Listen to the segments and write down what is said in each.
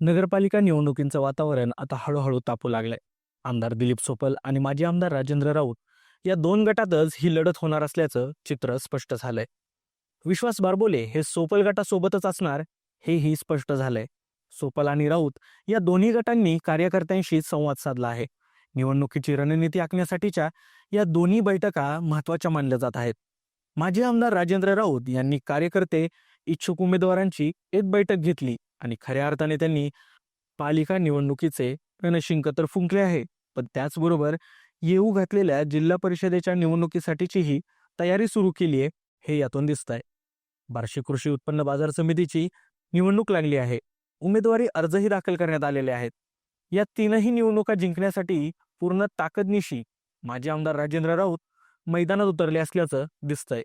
नगरपालिका निवडणुकींचं वातावरण आता हळूहळू तापू लागलंय. आमदार दिलीप सोपल आणि माजी आमदार राजेंद्र राऊत या दोन गटातच ही लढत होणार असल्याचं चित्र स्पष्ट झालंय. विश्वास बारबोले हे सोपल गटासोबतच असणार हेही स्पष्ट झालंय. सोपल आणि राऊत या दोन्ही गटांनी कार्यकर्त्यांशी संवाद साधला आहे. निवडणुकीची रणनीती आखण्यासाठीच्या या दोन्ही बैठका महत्त्वाच्या मानल्या जात आहेत. माजी आमदार राजेंद्र राऊत यांनी कार्यकर्ते इच्छुक उमेदवारांची एक बैठक घेतली. आणि खऱ्या अर्थाने त्यांनी पालिका निवडणुकीचे रणशिंक तर फुंकले आहे. पण त्याचबरोबर येऊ घातलेल्या जिल्हा परिषदेच्या निवडणुकीसाठीचीही तयारी सुरू केली आहे हे यातून दिसत आहे बार्शी कृषी उत्पन्न बाजार समितीची निवडणूक लागली आहे. उमेदवारी अर्जही दाखल करण्यात आलेले आहेत. या तीनही निवडणुका जिंकण्यासाठी पूर्ण ताकदनिशी माजी आमदार राजेंद्र राऊत मैदानात उतरले असल्याचं दिसतंय.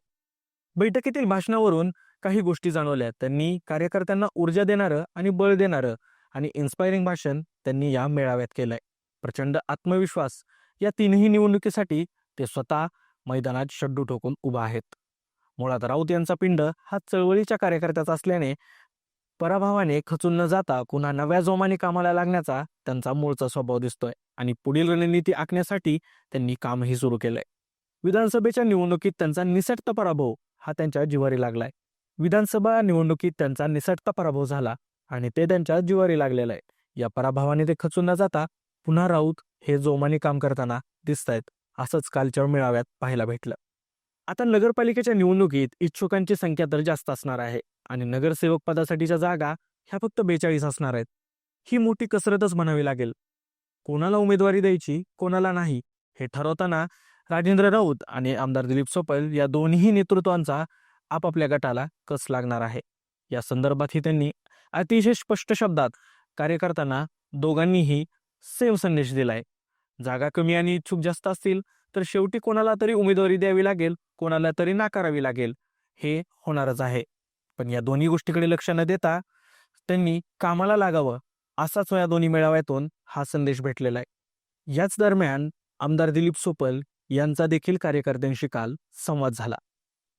बैठकीतील भाषणावरून काही गोष्टी जाणवल्या. त्यांनी कार्यकर्त्यांना ऊर्जा देणारं आणि बळ देणारं आणि इन्स्पायरिंग भाषण त्यांनी या मेळाव्यात केलंय. प्रचंड आत्मविश्वास या तीनही निवडणुकीसाठी ते स्वतः मैदानात शड्डू ठोकून उभा आहेत. मुळात राऊत यांचा पिंड हा चळवळीच्या कार्यकर्त्याचा असल्याने पराभवाने खचून न जाता पुन्हा नव्या जोमाने कामाला लागण्याचा त्यांचा मूळचा स्वभाव दिसतोय आणि पुढील रणनीती आखण्यासाठी त्यांनी कामही सुरू केलंय. विधानसभेच्या निवडणुकीत त्यांचा निसटता पराभव हा त्यांच्या जिवारी लागलाय. विधानसभा निवडणुकीत त्यांचा निसटता पराभव झाला आणि ते त्यांच्या जिवारी लागलेलं आहे या पराभवाने ते खचून न जाता पुन्हा राऊत हे जोमाने काम करताना दिसत आहेत असंच कालच्या मेळाव्यात पाहायला भेटलं. आता नगरपालिकेच्या निवडणुकीत इच्छुकांची संख्या तर जास्त असणार आहे आणि नगरसेवक पदासाठीच्या जागा ह्या फक्त बेचाळीस असणार आहेत. ही मोठी कसरतच म्हणावी लागेल. कोणाला उमेदवारी द्यायची कोणाला नाही हे ठरवताना राजेंद्र राऊत आणि आमदार दिलीप सोपल या दोन्ही नेतृत्वांचा आपापल्या गटाला कस लागणार आहे? या संदर्भातही त्यांनी अतिशय स्पष्ट शब्दात कार्यकर्त्यांना दोघांनीही सेम संदेश दिलाय. जागा कमी आणि इच्छुक जास्त असतील तर शेवटी कोणाला तरी उमेदवारी द्यावी लागेल कोणाला तरी नाकारावी लागेल हे होणारच आहे. पण या दोन्ही गोष्टीकडे लक्ष न देता त्यांनी कामाला लागावं असाच या दोन्ही मेळाव्यातून हा संदेश भेटलेला आहे. याच दरम्यान आमदार दिलीप सोपल यांचा देखील कार्यकर्त्यांशी काल संवाद झाला.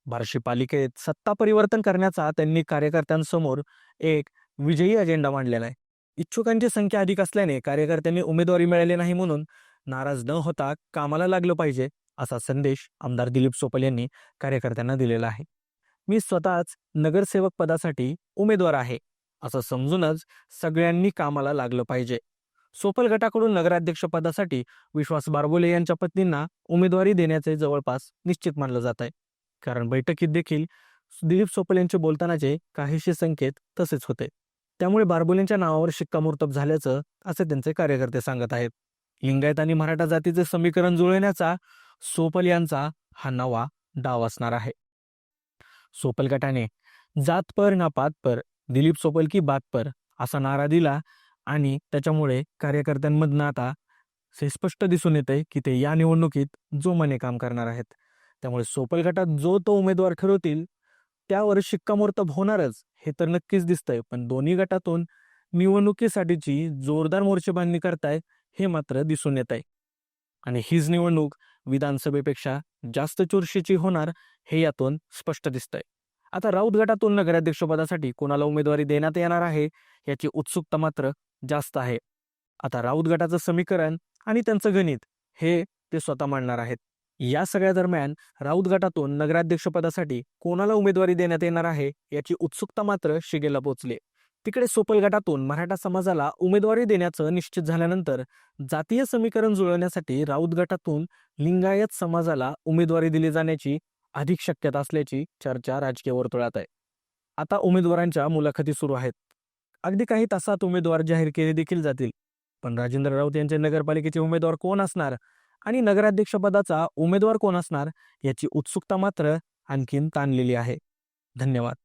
बार्शी पालिकेत सत्ता परिवर्तन करण्याचा त्यांनी कार्यकर्त्यांसमोर एक विजयी अजेंडा मांडलेला आहे. इच्छुकांची संख्या अधिक असल्याने कार्यकर्त्यांनी उमेदवारी मिळाली नाही म्हणून नाराज न होता कामाला लागलं पाहिजे असा संदेश आमदार दिलीप सोपल यांनी कार्यकर्त्यांना दिलेला आहे. मी स्वतःच नगरसेवक पदासाठी उमेदवार आहे असं समजूनच सगळ्यांनी कामाला लागलं पाहिजे. सोपल गटाकडून नगराध्यक्ष पदासाठी विश्वास बारबोले यांच्या पत्नींना उमेदवारी देण्याचे जवळपास निश्चित मानलं जात आहे. कारण बैठकीत देखील दिलीप सोपल यांचे बोलतानाचे काहीसे संकेत तसेच होते. त्यामुळे बारबोलींच्या नावावर शिक्कामोर्तब झाल्याचं असे त्यांचे कार्यकर्ते सांगत आहेत. लिंगायत आणि मराठा जातीचे समीकरण जुळवण्याचा सोपल यांचा हा नवा डाव असणार आहे. सोपल गटाने जात पर ना पात पर दिलीप सोपल की बात पर असा नारा दिला आणि त्याच्यामुळे कार्यकर्त्यांमधनं आता हे स्पष्ट दिसून येते की ते या निवडणुकीत जोमाने काम करणार आहेत. त्यामुळे सोपल गटात जो तो उमेदवार ठरवतील त्यावर शिक्कामोर्तब होणारच हे तर नक्कीच दिसतंय. पण दोन्ही गटातून निवडणुकीसाठीची जोरदार मोर्चेबांधणी करताय हे मात्र दिसून येत आहे आणि हीच निवडणूक विधानसभेपेक्षा जास्त चुरशीची होणार हे यातून स्पष्ट दिसतंय. आता राऊत गटातून नगराध्यक्षपदासाठी कोणाला उमेदवारी देण्यात येणार आहे याची उत्सुकता मात्र जास्त आहे. आता राऊत गटाचं समीकरण आणि त्यांचं गणित हे ते स्वतः मांडणार आहेत. या सगळ्या दरम्यान राऊत गटातून नगराध्यक्षपदासाठी कोणाला उमेदवारी देण्यात येणार आहे याची उत्सुकता मात्र शिगेला पोचली. तिकडे सोपल गटातून मराठा समाजाला उमेदवारी देण्याचं निश्चित झाल्यानंतर जातीय समीकरण जुळवण्यासाठी राऊत गटातून लिंगायत समाजाला उमेदवारी दिली जाण्याची अधिक शक्यता असल्याची चर्चा राजकीय वर्तुळात आहे. आता उमेदवारांच्या मुलाखती सुरू आहेत. अगदी काही तासात उमेदवार जाहीर केले देखील जातील. पण राजेंद्र राऊत यांचे नगरपालिकेचे उमेदवार कोण असणार? आणि नगराध्यक्षपदाचा उमेदवार कोण असणार याची उत्सुकता मात्र आणखीन ताणलेली आहे. धन्यवाद.